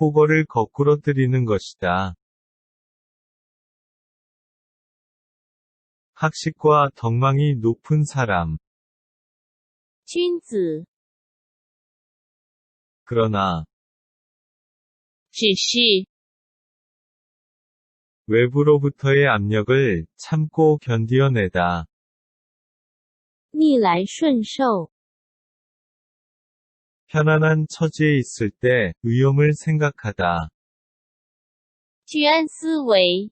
호거를 거꾸러뜨리는 것이다. 학식과 덕망이 높은 사람. 君子 그러나 只是 외부로부터의 압력을 참고 견디어내다. 逆来顺受， 편안한 처지에 있을 때 위험을 생각하다. 居安思危，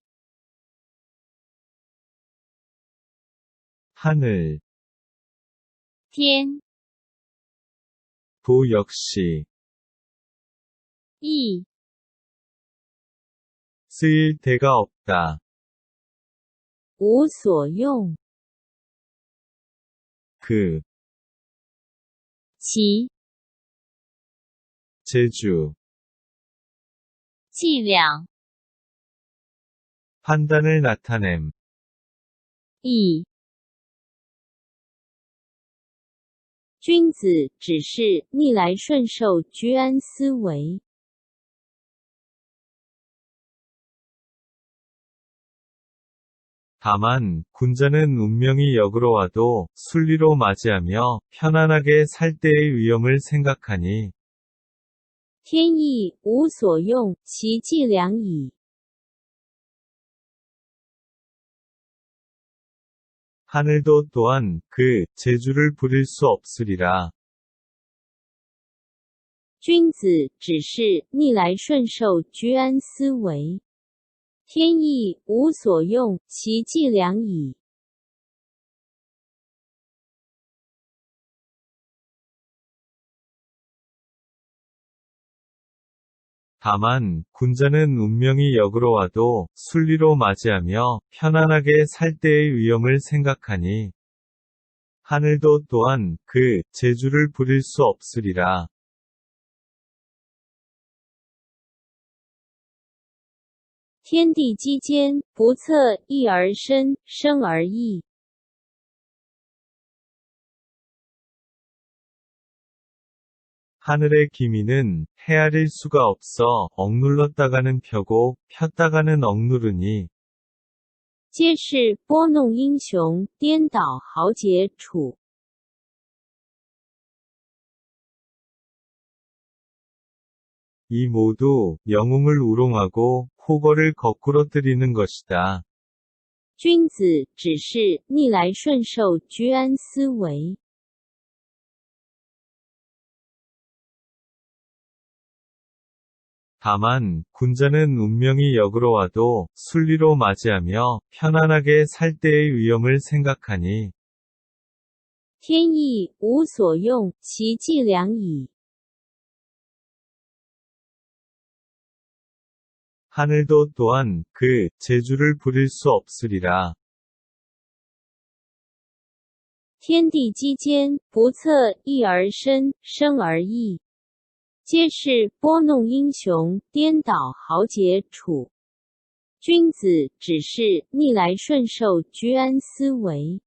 하늘, 天 도 역시 意 쓰일 데가 없다. 无所用， 그, 其 제주, 伎俩 판단을 나타냄. 义。君子只是逆来顺受，居安思危。 다만, 군자는 운명이 역으로 와도 순리로 맞이하며 편안하게 살 때의 위험을 생각하니 天意无所用，其伎俩矣。 하늘도 또한 그 재주를 부릴 수 없으리라. 君子只是逆来顺受，居安思危。天意无所用，其伎俩矣。 다만, 군자는 운명이 역으로 와도 순리로 맞이하며 편안하게 살 때의 위험을 생각하니 하늘도 또한 그 재주를 부릴 수 없으리라. 天地之间，不测一而生，生而异。 하늘의 기미는 헤아릴 수가 없어 억눌렀다가는 펴고 폈다가는 억누르니 皆是拨弄英雄，颠倒豪杰处。 이 모두 영웅을 우롱하고 호거를 거꾸러뜨리는 것이다. 君子只是逆来顺受，居安思危。 다만, 군자는 운명이 역으로 와도 순리로 맞이하며 편안하게 살 때의 위험을 생각하니 天意无所用，其伎俩矣。 하늘도 또한 그 재주를 부릴 수 없으리라. 天地之间，不测一而生，生而异。 皆是拨弄英雄，颠倒豪杰处。君子只是逆来顺受，居安思危。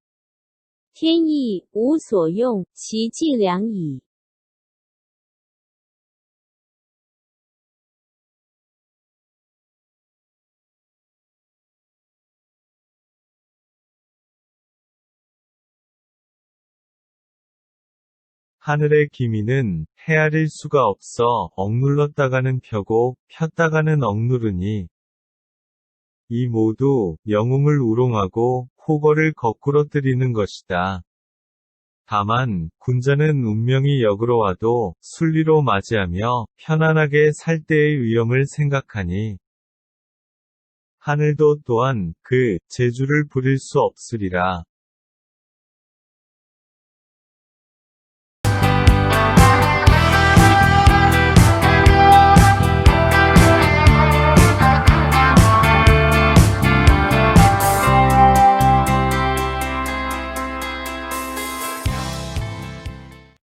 天意无所用，其伎俩矣。 하늘의 기미는 헤아릴 수가 없어 억눌렀다가는 펴고 폈다가는 억누르니 이 모두 영웅을 우롱하고 호거를 거꾸러뜨리는 것이다. 다만, 군자는 운명이 역으로 와도 순리로 맞이하며 편안하게 살 때의 위험을 생각하니 하늘도 또한 그 재주를 부릴 수 없으리라.